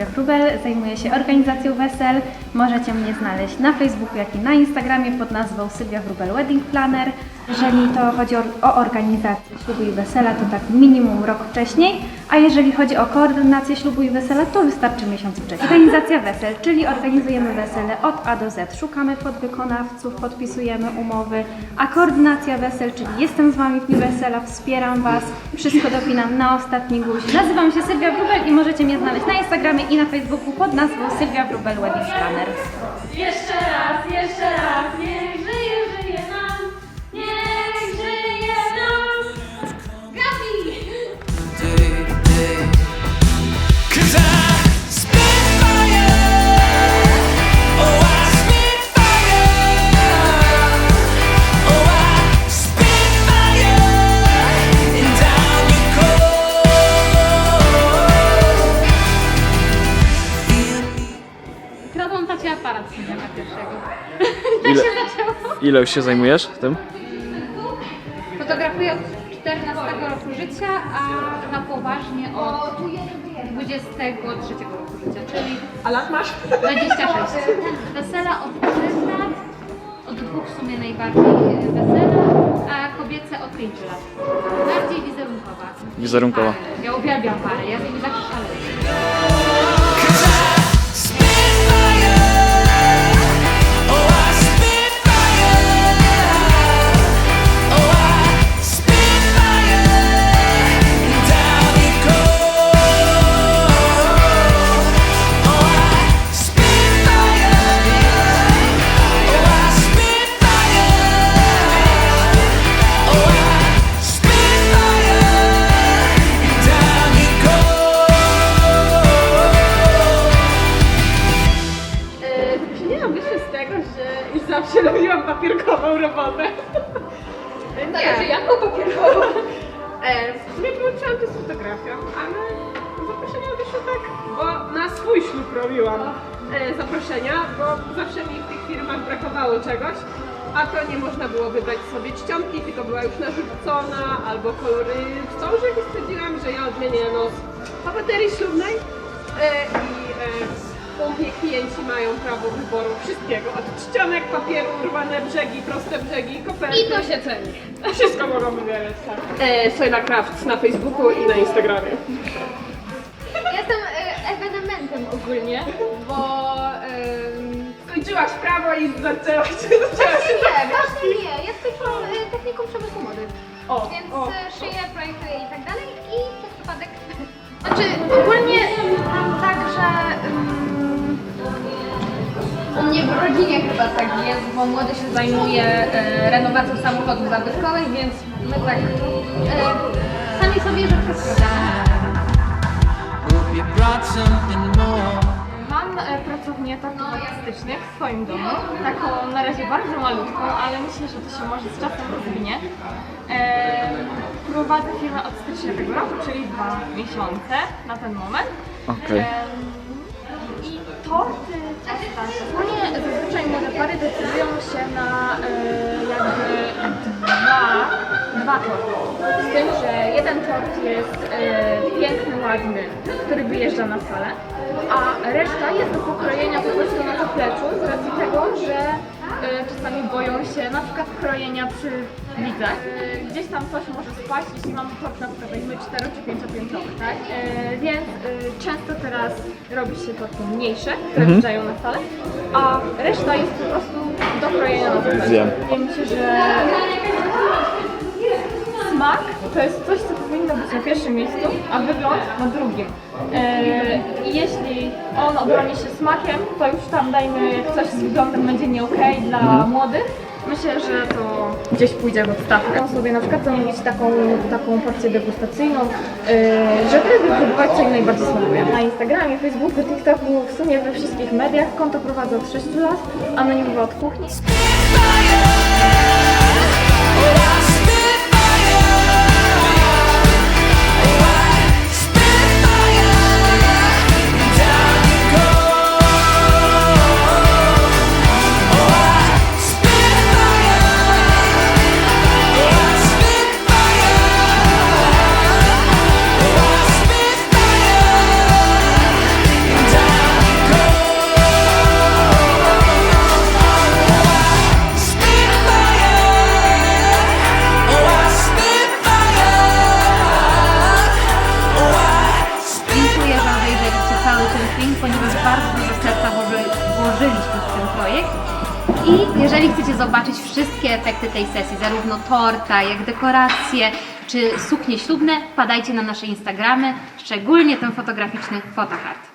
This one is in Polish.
Sylwia Grubel, zajmuję się organizacją wesel. Możecie mnie znaleźć na Facebooku, jak i na Instagramie pod nazwą Sylwia Grubel Wedding Planner. Jeżeli to chodzi o, o organizację ślubu i wesela, to tak minimum rok wcześniej, a jeżeli chodzi o koordynację ślubu i wesela, to wystarczy miesiąc wcześniej. Organizacja wesel, czyli organizujemy wesele od A do Z. Szukamy podwykonawców, podpisujemy umowy, a koordynacja wesel, czyli jestem z Wami w dniu wesela, wspieram Was, wszystko dopinam na ostatni guzik. Nazywam się Sylwia Wróbel i możecie mnie znaleźć na Instagramie i na Facebooku pod nazwą Sylwia Wróbel Wedding Planner. Jeszcze raz, ile już się zajmujesz tym? Fotografuję od 14 roku życia, a na poważnie od 23 roku życia, czyli A lat masz? 26. Wesela od 3 lat, od dwóch w sumie najbardziej wesela, a kobiece od 5 lat. Bardziej wizerunkowa. Wizerunkowa. Pary. Ja uwielbiam pary, ja z nimi zawsze zawsze robiłam papierkową robotę. Nie. Znaczy, jaką papierkową? E, w sumie połączyłam to z fotografią, ale zaproszenia wyszły tak, bo na swój ślub robiłam e, zaproszenia, bo zawsze mi w tych firmach brakowało czegoś, a to nie można było wybrać sobie czcionki, tylko była już narzucona, albo kolory wstążek i stwierdziłam, że ja odmienię no z papeterii ślubnej e, i e, u mnie klienci mają prawo wyboru wszystkiego, od czcionek, papieru, urwane brzegi, proste brzegi, koperty. I to się ceni. Wszystko mogą wybierać, tak. E, Soyla Craft na Facebooku i na Instagramie. Jestem e, ewenementem ogólnie, bo em, Skończyłaś prawo i zaczęłaś, zaczęłaś się nie, właśnie nie, skończyłam e, technikum przemysłu mody, O, więc o. e, szyję, projektuję i tak dalej i przez przypadek, znaczy w rodzinie chyba tak jest, bo młody się zajmuje e, renowacją samochodów zabytkowych, więc my tak e, sami sobie rzeczy sprawdzamy. Hope you brought something more. Mam e, pracownię taką artystycznych w swoim domu, taką na razie bardzo malutką, ale myślę, że to się może z czasem rozwinie. E, prowadzę firmę od stycznia tego roku, czyli dwa miesiące na ten moment. Okej. Em, I torty, ciasta, ogólnie zazwyczaj młode pary decydują się na e, jakby dwa, dwa torty. Z tym, że jeden tort jest e, piękny, ładny, który wyjeżdża na salę, a reszta jest do pokrojenia po prostu na zapleczu z racji tego, że czasami boją się na przykład krojenia przy widzach. E, gdzieś tam coś może spaść, jeśli mamy tort na przykład weźmy 4 czy 5 piętrowy, tak? E, więc e, często teraz robi się torty mniejsze, które wjeżdżają na salę, a reszta jest po prostu do krojenia na zapleczu. Wiem. Wydaje mi się, że smak to jest coś, co powinno być na pierwszym miejscu, a wygląd na drugim. I jeśli on obroni się smakiem, to już tam dajmy, jak coś z wyglądem będzie nie okej dla młodych, myślę, że to gdzieś pójdzie w odstawkę. Można sobie na przykład zamówić taką, taką porcję degustacyjną, e, żeby wypróbować co im najbardziej smakuje. Na Instagramie, Facebooku, TikToku, w sumie we wszystkich mediach konto prowadzę od 6 lat, anonimowo od kuchni. Oh, I włożyliśmy w ten projekt. I jeżeli chcecie zobaczyć wszystkie efekty tej sesji, zarówno torta, jak dekoracje, czy suknie ślubne, wpadajcie na nasze Instagramy, szczególnie ten fotograficzny Photocard.